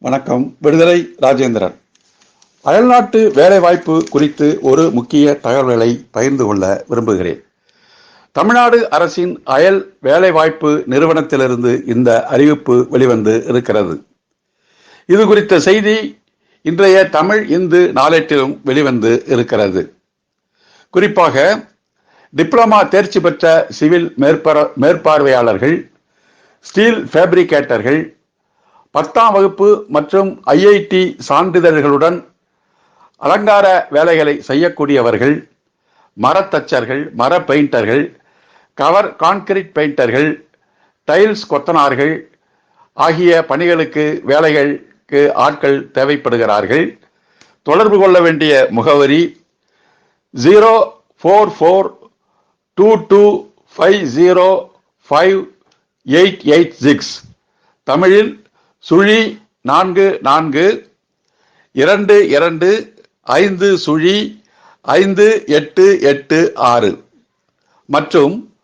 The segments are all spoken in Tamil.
வணக்கம். விடுதலை ராஜேந்திரன். அயல்நாட்டு வேலைவாய்ப்பு குறித்து ஒரு முக்கிய தகவல்களை பகிர்ந்து கொள்ள விரும்புகிறேன். தமிழ்நாடு அரசின் அயல் வேலைவாய்ப்பு நிறுவனத்திலிருந்து இந்த அறிவிப்பு வெளிவந்து இருக்கிறது. இது குறித்த செய்தி இன்றைய தமிழ் இந்து நாளேட்டிலும் வெளிவந்து இருக்கிறது. குறிப்பாக டிப்ளமா தேர்ச்சி பெற்ற சிவில் மேற்பர மேற்பார்வையாளர்கள் ஸ்டீல் ஃபேப்ரிகேட்டர்கள் பத்தாம் வகுப்பு மற்றும் ஐஐடி சான்றிதழ்களுடன் அலங்கார வேலைகளை செய்யக்கூடியவர்கள் மரத்தச்சர்கள் மர பெயிண்டர்கள் கவர் கான்கிரீட் பெயிண்டர்கள் டைல்ஸ் கொத்தனார்கள் ஆகிய பணிகளுக்கு வேலைகளுக்கு ஆட்கள் தேவைப்படுகிறார்கள். தொடர்பு கொள்ள வேண்டிய முகவரி zero four four two two five zero five eight eight six. தமிழில் சுழி நான்கு நான்கு. இரண்டு இரண்டு. ஐந்து சுழி. ஐந்து எட்டு எட்டு ஆறு. மற்றும்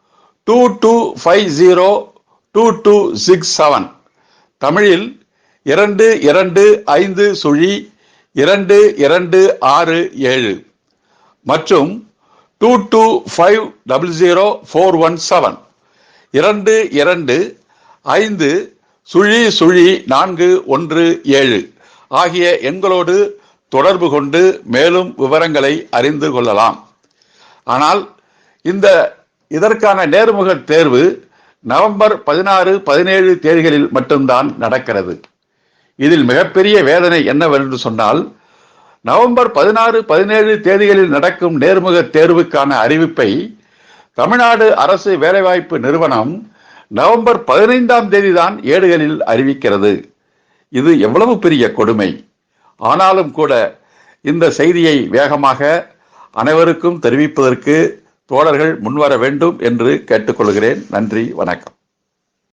two two five zero two two six seven தமிழில் இரண்டு இரண்டு ஐந்து சுழி. இரண்டு இரண்டு ஆறு ஏழு. மற்றும் two two five double zero four one seven இரண்டு இரண்டு ஐந்து சுழி சுழி நான்கு ஒன்று ஏழு ஆகிய எண்களோடு தொடர்பு கொண்டு மேலும் விவரங்களை அறிந்து கொள்ளலாம். ஆனால் இந்த இதற்கான நேர்முக தேர்வு நவம்பர் பதினாறு பதினேழு தேதிகளில் மட்டும்தான் நடக்கிறது. இதில் மிகப்பெரிய வேதனை என்னவென்று சொன்னால் நவம்பர் பதினாறு பதினேழு தேதிகளில் நடக்கும் நேர்முக தேர்வுக்கான அறிவிப்பை தமிழ்நாடு அரசு வேலைவாய்ப்பு நிறுவனம் நவம்பர் பதினைந்தாம் தேதி தான் ஏடுகளில் அறிவிக்கிறது. இது எவ்வளவு பெரிய கொடுமை. ஆனாலும் கூட இந்த செய்தியை வேகமாக அனைவருக்கும் தெரிவிப்பதற்கு தோழர்கள் முன்வர வேண்டும் என்று கேட்டுக்கொள்கிறேன். நன்றி வணக்கம்.